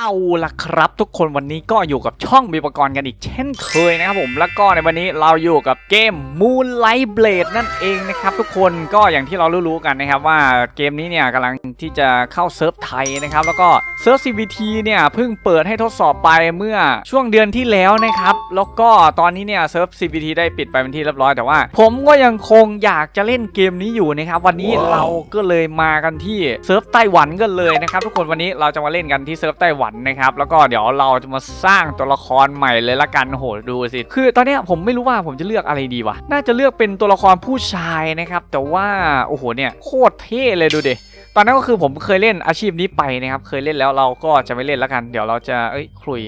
เอาละครับทุกคนวันนี้ก็อยู่กับช่องมีประกรณ์กันอีกเช่นเคยนะครับผมแล้วก็ในวันนี้เราอยู่กับเกม Moonlight Blade นั่นเองนะครับทุกคนก็อย่างที่เรารู้ๆกันนะครับว่าเกมนี้เนี่ยกำลังที่จะเข้าเซิร์ฟไทยนะครับแล้วก็เซิร์ฟ CVT เนี่ยเพิ่งเปิดให้ทดสอบไปเมื่อช่วงเดือนที่แล้วนะครับแล้วก็ตอนนี้เนี่ยเซิร์ฟ CVT ได้ปิดไปเป็นที่เรียบร้อยแต่ว่า ผมก็ยังคงอยากจะเล่นเกมนี้อยู่นะครับวันนี้เราก็เลยมากันที่เซิร์ฟไต้หวันกันเลยนะครับทุกคนวันนี้เราจะมาเล่นกันที่เซิร์ฟไต้หวันนะครับ แล้วก็เดี๋ยวเราจะมาสร้างตัวละครใหม่เลยละกันโหดูสิ คือตอนนี้ผมไม่รู้ว่าผมจะเลือกอะไรดีวะ น่าจะเลือกเป็นตัวละครผู้ชายนะครับ แต่ว่าโอ้โหเนี่ยโคตรเท่เลยดูดิตอนนั้นก็คือผมเคยเล่นอาชีพนี้ไปนะครับ เคยเล่นแล้วเราก็จะไม่เล่นแล้วกัน เดี๋ยวเราจะเอ้ยคุย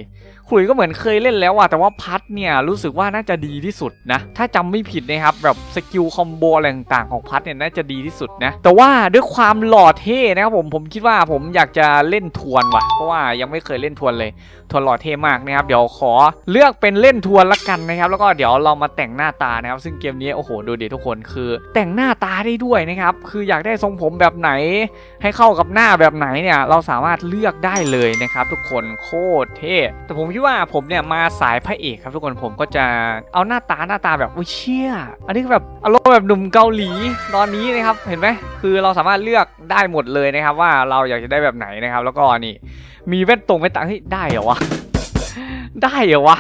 ขลุยก็เหมือนเคยเล่นแล้วอะแต่ว่าพัดเนี่ยรู้สึกว่าน่าจะดีที่สุดนะ ถ้าจำไม่ผิดนะครับแบบสกิลคอมโบอะไรต่างๆของพัดเนี่ยน่าจะดีที่สุดนะ แต่ว่าด้วยความหล่อเท่นะครับผมผมคิดว่าผมอยากจะเล่นทวนว่ะ เพราะว่ายังไม่เคยเล่นทวนเลย ทวนหล่อเท่มากนะครับ เดี๋ยวขอเลือกเป็นเล่นทวนละกันนะครับ แล้วก็เดี๋ยวเรามาแต่งหน้าตานะครับ ซึ่งเกมนี้โอ้โหดูดิทุกคนคือ แต่งหน้าตาได้ด้วยนะครับ คืออยากได้ทรงผมแบบไหน ให้เข้ากับหน้าแบบไหนเนี่ยเราสามารถเลือกได้เลยนะครับ ทุกคนโคตรเท่แต่ผมคิดว่าผมเนี่ยมาสายพระเอกครับทุกคนผมก็จะเอาหน้าตาหน้าตาแบบโอ้ยเชี่ย อันนี้แบบอารมณ์แบบหนุ่มเกาหลีตอนนี้นะครับเห็นไหมคือเราสามารถเลือกได้หมดเลยนะครับ ว่าเราอยากจะได้แบบไหนนะครับ แล้วก็นี่มีแว่นตรงแว่นตาเฮ้ยได้เหรอวะได้เหรอวะ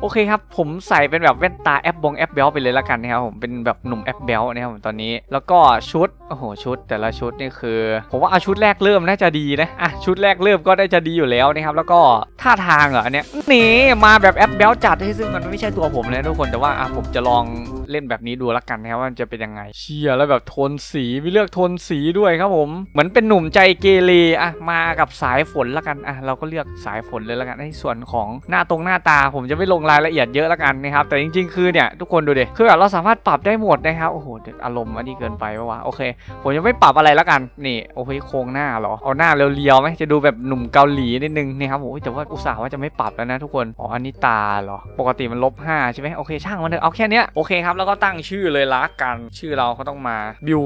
โอเคครับ ผมใส่เป็นแบบแว่นตาแอปบงแอปเบลไปเลยละกันนะครับผมเป็นแบบหนุ่มแอปเบลนะครับผมตอนนี้แล้วก็ชุดโอ้โหชุด แต่ละชุดนี่คือ ผมว่าเอาชุดแรกเริ่มน่าจะดีนะอะชุดแรกเริ่มก็ได้จะดีอยู่แล้วนะครับแล้วก็ท่าทางเหรอเนี้ยนี่มาแบบแอปเบลจัดให้ซึ่งมันไม่ใช่ตัวผมเลยทุกคนแต่ว่าอะผมจะลองเล่นแบบนี้ดูละกันนะครับว่ามันจะเป็นยังไงเชียแล้วแบบโทนสีมีเลือกโทนสีด้วยครับผม เหมือนเป็นหนุ่มใจเกเรอะมากับสายฝนละกันอะเราก็เลือกสายฝนเลยละกันในส่วนของหน้าตรงหน้าตาผมจะไม่ลงงรายละเอียดเยอะละกันนะครับ แต่จริง ๆ คือเนี่ยทุกคนดูดิ คือแบบเราสามารถปรับได้หมดนะครับ โอ้โหเดี๋ยวอารมณ์อันนี้เกินไปปะวะ โอเค ผมยังไม่ปรับอะไรละกัน นี่ โอ้โหโครงหน้าเหรอ เอาหน้าเรียวๆไหมจะดูแบบหนุ่มเกาหลีนิดนึงนี่ครับโอ้ยแต่ว่าอุตส่าห์ว่าจะไม่ปรับแล้วนะทุกคน อ๋อ อันนี้ตาเหรอ ปกติมันลบ5ใช่ไหมโอเค ช่างมันเถอะ เอาแค่เนี้ย โอเคครับ แล้วก็ตั้งชื่อเลยละกัน ชื่อเราก็ต้องมาบิว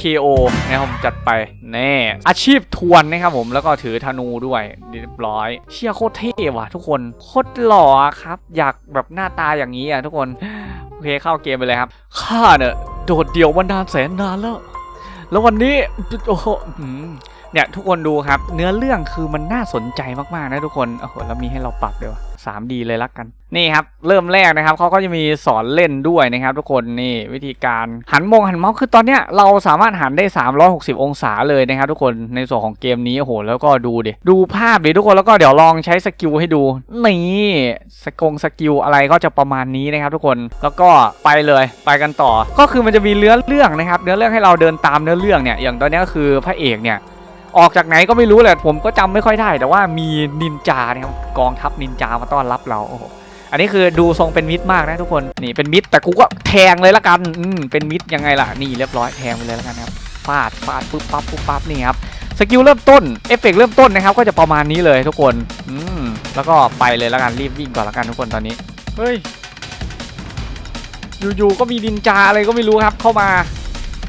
KO นะครับผมจัดไปแน่อาชีพทวนนะครับผมแล้วก็ถือธนูด้วยเรียบร้อย เชี่ยโคตรเท่ว่ะทุกคนโคตรหล่อครับ อยากแบบหน้าตาอย่างนี้อะทุกคนโอเคเข้าเกมไปเลยครับข้าเนี่ยโดดเดี่ยวมานานแสนนานแล้ว แล้ววันนี้โอ้โหเนี่ยทุกคนดูครับ เนื้อเรื่องคือมันน่าสนใจมากๆนะทุกคนโอ้โหแล้วมีให้เราปรับด้วย สามดีเลยละกัน นี่ครับ เริ่มแรกนะครับเขาก็จะมีสอนเล่นด้วยนะครับ ทุกคนนี่วิธีการหันมงหันเมาส์คือตอนเนี้ยเราสามารถหันได้ 360 องศาเลยนะครับ ทุกคนในส่วนของเกมนี้โอ้โหแล้วก็ดูดิดูภาพดิทุกคนแล้วก็เดี๋ยวลองใช้สกิลให้ดูนี่สกงสกิลอะไรก็จะประมาณนี้นะครับ ทุกคนแล้วก็ไปเลยไปกันต่อ ก็คือมันจะมีเนื้อเรื่องนะครับเนื้อเรื่องให้เราเดินตามเนื้อเรื่องเนี่ยอย่างตอนนี้ก็คือพระเอกเนี่ย ออกจากไหนก็ไม่รู้แหละผมก็จำไม่ค่อยได้ แต่ว่ามีนินจานะครับกองทัพนินจามาต้อนรับเราโอ้โหอันนี้คือดูทรงเป็นมิตรมากนะทุกคนนี่เป็นมิตรแต่กูก็แทงเลยละกันอืมเป็นมิตรยังไงล่ะนี่เรียบร้อยแทงไปเลยละกันครับฟาดฟาดปุ๊บปั๊บปุ๊บปั๊บนี่ครับสกิลเริ่มต้นเอฟเฟกต์เริ่มต้นนะครับก็จะประมาณนี้เลยทุกคนอืมแล้วก็ไปเลยละกันรีบวิ่งก่อนละกันทุกคนตอนนี้เฮ้ยอยู่ๆก็มีนินจาอะไรก็ไม่รู้ครับเข้ามา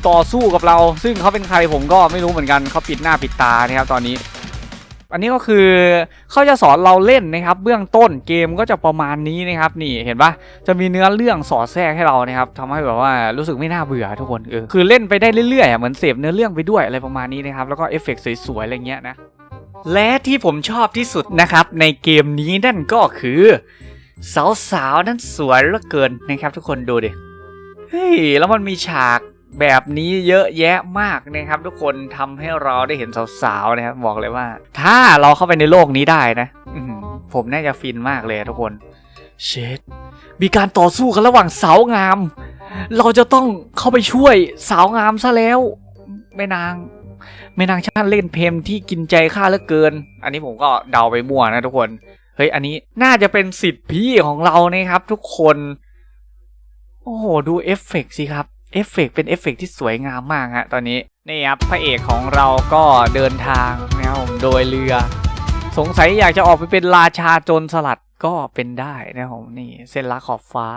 ต่อสู้กับเรา ซึ่งเขาเป็นใครผมก็ไม่รู้เหมือนกันเขาปิดหน้าปิดตานะครับตอนนี้ อันนี้ก็คือเขาจะสอนเราเล่นนะครับ เบื้องต้นเกมก็จะประมาณนี้นะครับ นี่เห็นปะจะมีเนื้อเรื่องสอดแทรกให้เรานะครับทำให้แบบว่ารู้สึกไม่น่าเบื่อทุกคนเออคือเล่นไปได้เรื่อยๆเหมือนเสพเนื้อเรื่องไปด้วยอะไรประมาณนี้นะครับแล้วก็เอฟเฟกต์สวยๆอะไรเงี้ยนะและที่ผมชอบที่สุดนะครับ ในเกมนี้นั่นก็คือ สาวๆ นั้นสวยเหลือเกินนะครับทุกคนดูดิเฮ้ยแล้วมันมีฉาก แบบนี้เยอะแยะมากนะครับทุกคนทำให้เราได้เห็นสาวๆนะครับบอกเลยว่า ถ้าเราเข้าไปในโลกนี้ได้นะผมน่าจะฟินมากเลยทุกคนเชดมีการต่อสู้กันระหว่างสาวงาม เราจะต้องเข้าไปช่วยสาวงามซะแล้วแม่นางแม่นางช่างเล่นเพลงที่กินใจข้าเหลือเกิน อันนี้ผมก็เดาไปมั่วนะทุกคนเฮ้ยอันนี้น่าจะเป็นสิทธิ์พี่ของเรานะครับ ทุกคน โอ้โหดูเอฟเฟกต์สิครับ เอฟเฟกต์เป็นเอฟเฟกต์ที่สวยงามมากฮะตอนนี้ นี่ครับพระเอกของเราก็เดินทางนะครับโดยเรือ สงสัยอยากจะออกไปเป็นราชาโจรสลัด ก็เป็นได้นะครับผมนี่เส้นลักขอบฟ้า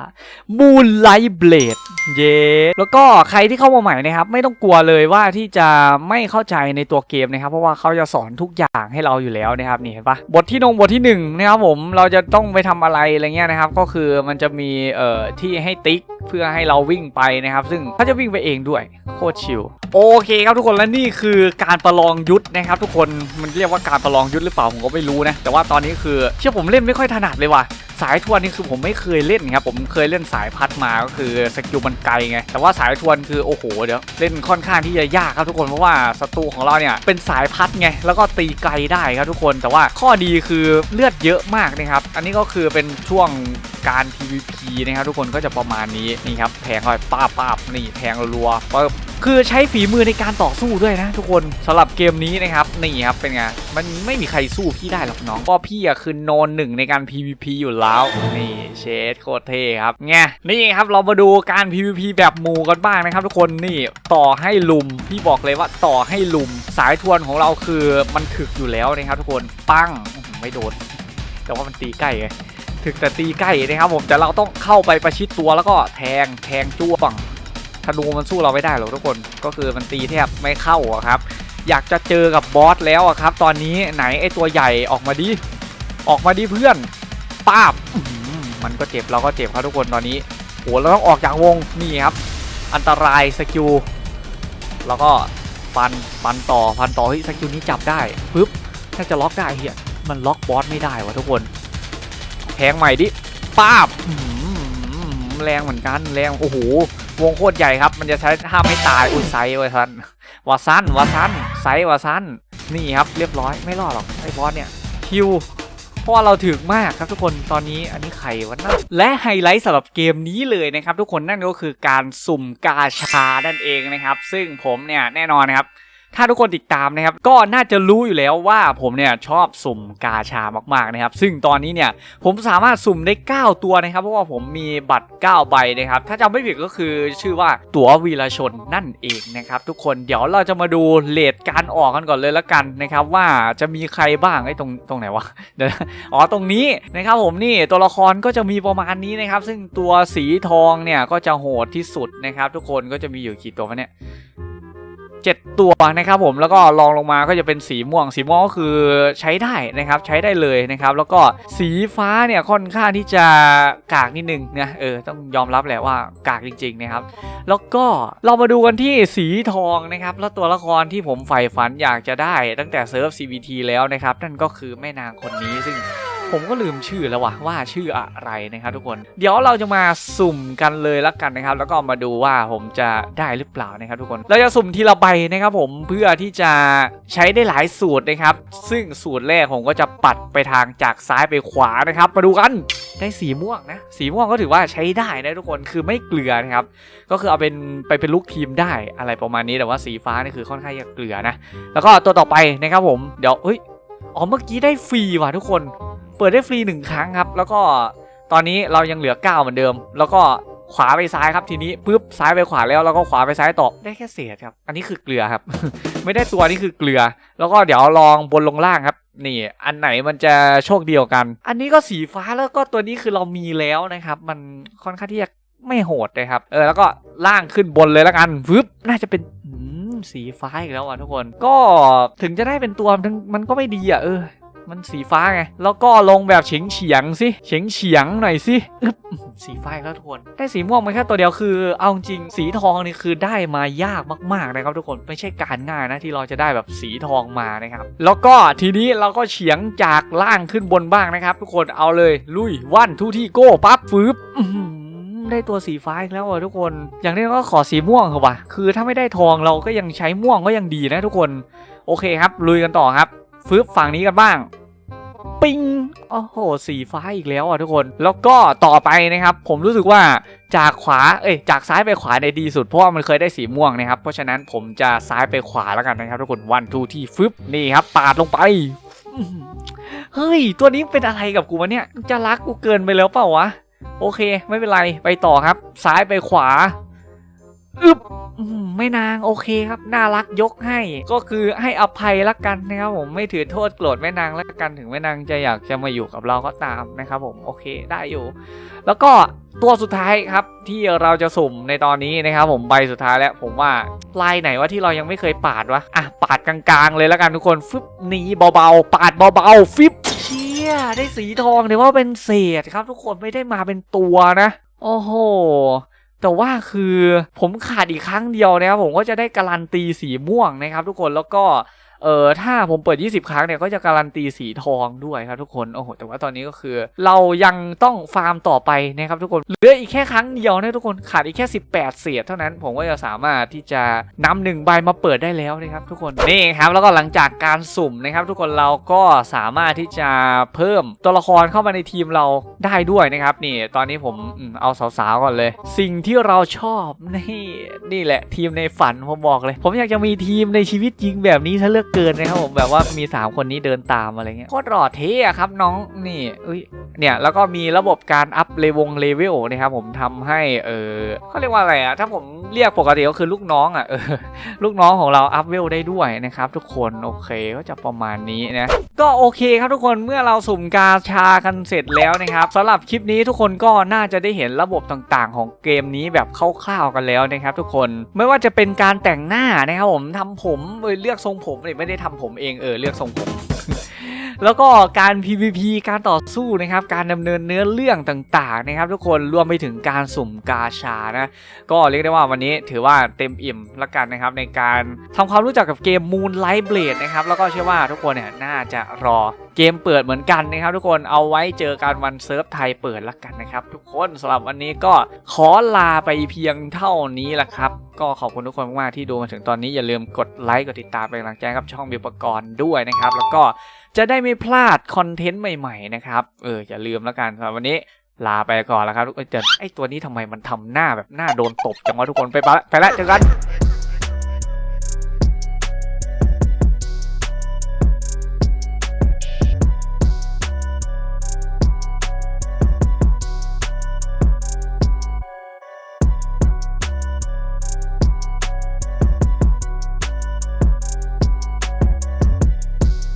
Moonlight Blade เย้แล้วก็ใครที่เข้ามาใหม่นะครับ ไม่ต้องกลัวเลยว่าที่จะไม่เข้าใจในตัวเกมนะครับ เพราะว่าเขาจะสอนทุกอย่างให้เราอยู่แล้วนะครับนี่เห็นปะบทที่นงบทที่หนึ่งนะครับผมเราจะต้องไปทำอะไรอะไรเงี้ยนะครับ ก็คือมันจะมีเอ่อที่ให้ติ๊กเพื่อให้เราวิ่งไปนะครับ ซึ่งเขาจะวิ่งไปเองด้วยโคตรชิลโอเคครับทุกคนและนี่คือการประลองยุทธนะครับ ทุกคนมันเรียกว่าการประลองยุทธหรือเปล่าผมก็ไม่รู้นะแต่ว่าตอนนี้คือเชื่อผมเล่นไม่ค่อยถนัดเลยว่ะสายทวนนี่คือผมไม่เคยเล่นครับผมเคยเล่นสายพัดมาก็คือสกิลมันไกลไงแต่ว่าสายทวนคือโอ้โหเดี๋ยวเล่นค่อนข้างที่จะยากครับทุกคนเพราะว่าศัตรูของเราเนี่ยเป็นสายพัดไงแล้วก็ตีไกลได้ครับทุกคนแต่ว่าข้อดีคือเลือดเยอะมากนะครับอันนี้ก็คือเป็นช่วงการ PVP นะครับทุกคนก็จะประมาณนี้นี่ครับแทงเข้าไปป้าป้าบนี่แทงรัวๆปึ๊บ คือใช้ฝีมือในการต่อสู้ด้วยนะ ทุกคนสำหรับเกมนี้นะครับนี่ครับเป็นไงมันไม่มีใครสู้พี่ได้หรอกน้องก็พี่อะคือโนนหนึ่งในการ PVP อยู่แล้วนี่เชดโคตรเท่ครับไงนี่ครับเรามาดูการ PVP แบบหมู่กันบ้างนะครับทุกคนนี่ต่อให้ลุมพี่บอกเลยว่าต่อให้ลุมสายทวนของเราคือมันถึกอยู่แล้วนะครับทุกคนปังอื้อหือไม่โดนแต่ว่ามันตีใกล้ไงถึกแต่ตีใกล้นะครับผมแต่เราต้องเข้าไปประชิดตัวแล้วก็แทงแทงจ้วง ธนูมันสู้เราไม่ได้หรอกทุกคนก็คือมันตีแทบไม่เข้าอะครับ อยากจะเจอกับบอสแล้วอะครับ ตอนนี้ไหนไอตัวใหญ่ออกมาดิออกมาดิเพื่อนป้าบมันก็เจ็บเราก็เจ็บครับทุกคนตอนนี้โหเราต้องออกจากวงนี่ครับ อันตรายสกิลแล้วก็ฟันฟันต่อฟันต่อเฮ้ยสกิลนี้จับได้ปึ๊บน่าจะล็อกได้เฮียมันล็อกบอสไม่ได้วะทุกคนแทงใหม่ดิป้าบแรงเหมือนกันแรงโอ้โห วงโคตรใหญ่ครับ มันจะใช้ห้ามไม่ตายอุ้ยไซส์ไว้ทันวาซันวาซันไซส์วาซันนี่ครับเรียบร้อยไม่รอดหรอกไอ้บอสเนี่ยคิวเพราะว่าเราถึกมากครับทุกคนตอนนี้อันนี้ไข่วันนั้นและไฮไลท์สำหรับเกมนี้เลยนะครับ ทุกคนนั่นก็คือการสุ่มกาชานั่นเองนะครับ ซึ่งผมเนี่ยแน่นอนนะครับ ถ้าทุกคนติดตามนะครับ ก็น่าจะรู้อยู่แล้วว่าผมเนี่ยชอบสุ่มกาชามากๆนะครับ ซึ่งตอนนี้เนี่ยผมสามารถสุ่มได้ 9 ตัวนะครับ เพราะว่าผมมีบัตร 9 ใบนะครับ ถ้าจำไม่ผิดก็คือชื่อว่าตั๋ววีรชนนั่นเองนะครับ ทุกคนเดี๋ยวเราจะมาดูเลทการออกกันก่อนเลยละกันนะครับว่าจะมีใครบ้างไอ้ตรงตรงไหนวะเดี๋ยวอ๋อตรงนี้นะครับผมนี่ตัวละครก็จะมีประมาณนี้นะครับ ซึ่งตัวสีทองเนี่ยก็จะโหดที่สุดนะครับ ทุกคนก็จะมีอยู่กี่ตัววะเนี่ย 7 ตัวนะครับผมแล้วก็ลองลงมาก็จะเป็นสีม่วง สีม่วงก็คือใช้ได้นะครับใช้ได้เลยนะครับแล้วก็สีฟ้าเนี่ยค่อนข้างที่จะกากนิดนึงนะเออต้องยอมรับแหละว่ากากจริง ๆนะครับ แล้วก็เรามาดูกันที่สีทองนะครับแล้วตัวละครที่ผมใฝ่ฝันอยากจะได้ตั้งแต่เซิร์ฟ CVT แล้วนะครับนั่นก็คือแม่นางคนนี้ซึ่ง ผมก็ลืมชื่อแล้ววะว่าชื่ออะไรนะครับทุกคน เดี๋ยวเราจะมาสุ่มกันเลยละกันนะครับ แล้วก็มาดูว่าผมจะได้หรือเปล่านะครับทุกคน เราจะสุ่มทีละใบนะครับผมเพื่อที่จะใช้ได้หลายสูตรนะครับ ซึ่งสูตรแรกผมก็จะปัดไปทางจากซ้ายไปขวานะครับ มาดูกันได้สีม่วงนะ สีม่วงก็ถือว่าใช้ได้นะทุกคนคือไม่เกลือนะครับ ก็คือเอาเป็นไปเป็นลูกทีมได้อะไรประมาณนี้แต่ว่าสีฟ้านี่คือค่อนข้างจะเกลือนะ แล้วก็ตัวต่อไปนะครับผมเดี๋ยวเฮ้ยอ๋อเมื่อกี้ได้ฟรีว่ะทุกคน ปิดได้ฟรีหนึ่งครั้งครับ แล้วก็ตอนนี้เรายังเหลือ 9 เหมือนเดิม แล้วก็ขวาไปซ้ายครับทีนี้ปุ๊บซ้ายไปขวาแล้วแล้วก็ขวาไปซ้ายต่อได้แค่เศษครับ อันนี้คือเกลือครับ ไม่ได้ตัวนี่คือเกลือ แล้วก็เดี๋ยวลองบนลงล่างครับ นี่ อันไหนมันจะโชคเดียวกัน อันนี้ก็สีฟ้าแล้วก็ตัวนี้คือเรามีแล้วนะครับ มันค่อนข้างที่จะไม่โหดนะครับ เออแล้วก็ล่างขึ้นบนเลยแล้วกันฟึบน่าจะเป็นสีฟ้าอีกแล้วอะทุกคน ก็ถึงจะได้เป็นตัวมันมันก็ไม่ดีอะเออ มันสีฟ้าไง แล้วก็ลงแบบเฉียงเฉียงๆสิเฉียงเฉียงๆหน่อยสิอึ๊บสีฟ้าอีกแล้วทุกคน ได้สีม่วงมาแค่ตัวเดียวคือ เอาจริงสีทองนี่คือได้มายากมากๆนะครับทุกคนไม่ใช่การง่ายนะที่เราจะได้แบบสีทองมานะครับ แล้วก็ทีนี้เราก็เฉียงจากล่างขึ้นบนบ้างนะครับ ทุกคนเอาเลยลุยวันทูที่โก้ปั๊บฟืบอื้อหือได้ตัวสีฟ้าอีกแล้วอะทุกคน อย่างนี้ก็ขอสีม่วงเถอะว่ะคือถ้าไม่ได้ทองเราก็ยังใช้ม่วงก็ยังดีนะทุกคน โอเคครับ ลุยกันต่อครับ ฟืบฝั่งนี้กันบ้าง ปิงโอ้โห สีฟ้าอีกแล้วอะทุกคน แล้วก็ต่อไปนะครับ ผมรู้สึกว่าจากขวา เอ้ย จากซ้ายไปขวาในดีสุด เพราะว่ามันเคยได้สีม่วงนะครับ เพราะฉะนั้นผมจะซ้ายไปขวาแล้วกันนะครับทุกคนวันทูที่ฟึบนี่ครับ ปาดลงไป เฮ้ย ตัวนี้เป็นอะไรกับกูวะเนี่ย จะรักกูเกินไปแล้วเปล่าวะ โอเค ไม่เป็นไร ไปต่อครับ ซ้ายไปขวา อึบ อืมแม่นางโอเคครับ น่ารักยกให้ ก็คือให้อภัยละกันนะครับผมไม่ถือโทษโกรธแม่นางละกันถึงแม่นางจะอยากจะมาอยู่กับเราก็ตามนะครับผมโอเคได้อยู่ แล้วก็ตัวสุดท้ายครับที่เราจะสุ่มในตอนนี้นะครับผมใบสุดท้ายแล้วผมว่าลายไหนว่าที่เรายังไม่เคยปาดวะอะปาดกลางๆ เลยแล้วกันทุกคนฟึบหนีเบาๆ ปาดเบาๆฟิบเชี่ยได้สีทองเนี่ยว่าเป็นเศษครับ ทุกคนไม่ได้มาเป็นตัวนะ โอ้โห แต่ว่าคือผมขาดอีกครั้งเดียวนะครับผมก็จะได้การันตีสีม่วงนะครับทุกคนแล้วก็ เออถ้าผมเปิด 20 ครั้งเนี่ยก็จะการันตีสีทองด้วยครับทุกคนโอ้โหแต่ว่าตอนนี้ก็คือ เรายังต้องฟาร์มต่อไปนะครับทุกคนเหลืออีกแค่ครั้งเดียวนะทุกคนขาดอีกแค่ 18 เศษเท่านั้นผมก็จะสามารถที่จะนำหนึ่งใบมาเปิดได้แล้วนะครับทุกคนนี่ครับแล้วก็หลังจากการสุ่มนะครับ ทุกคนเราก็สามารถที่จะเพิ่มตัวละครเข้ามาในทีมเราได้ด้วยนะครับ นี่ตอนนี้ผมอืมเอาสาวๆก่อนเลย สิ่งที่เราชอบนี่นี่แหละทีมในฝันผมบอกเลย ผมอยากจะมีทีมในชีวิตจริงแบบนี้ถ้าเลือกเกินนะครับผมแบบว่ามี 3 คนนี้เดินตามอะไรเงี้ยโคตรหล่อเท่อะครับน้องนี่เอ้ยเนี่ยแล้วก็มีระบบการอัพเลวงเลเวลนะครับผมทำให้เออเขาเรียกว่าอะไรอะถ้าผมเรียกปกติก็คือลูกน้องอะเออลูกน้องของเราอัพเวลได้ด้วยนะครับทุกคนโอเคก็จะประมาณนี้นะก็โอเคครับทุกคนเมื่อเราสุ่มกาชากันเสร็จแล้วนะครับสำหรับคลิปนี้ทุกคนก็น่าจะได้เห็นระบบต่างๆ ของเกมนี้แบบคร่าวๆกันแล้วนะครับ ทุกคนไม่ว่าจะเป็นการแต่งหน้านะครับผมทำผมเออเลือกทรงผมเนี่ยไม่ได้ทำผมเองเออเลือกทรงผม แล้วก็การ PVP การต่อสู้นะครับ การดำเนินเนื้อเรื่องต่างๆนะครับ ทุกคนรวมไปถึงการสุ่มกาชานะ ก็เรียกได้ว่าวันนี้ถือว่าเต็มอิ่มละกันนะครับในการทำความรู้จักกับเกม Moonlight Blade นะครับแล้วก็เชื่อว่าทุกคนเนี่ยน่าจะรอเกมเปิดเหมือนกันนะครับ ทุกคนเอาไว้เจอกันวันเซิร์ฟไทยเปิดละกันนะครับทุกคนสำหรับวันนี้ก็ขอลาไปเพียงเท่านี้ละครับ ก็ขอบคุณทุกคนมากๆที่ดูมาถึงตอนนี้อย่าลืมกดไลค์กดติดตามเป็นกำลังใจกับช่องบิวปกรณ์ด้วยนะครับ แล้วก็ จะได้ไม่พลาดคอนเทนต์ใหม่ๆนะครับ เอออย่าลืมแล้วกันสำหรับวันนี้ลาไปก่อนแล้วครับทุกคนเจอไอตัวนี้ทำไมมันทำหน้าแบบหน้าโดนตบจังวะทุกคนไปปะไปละเจอกัน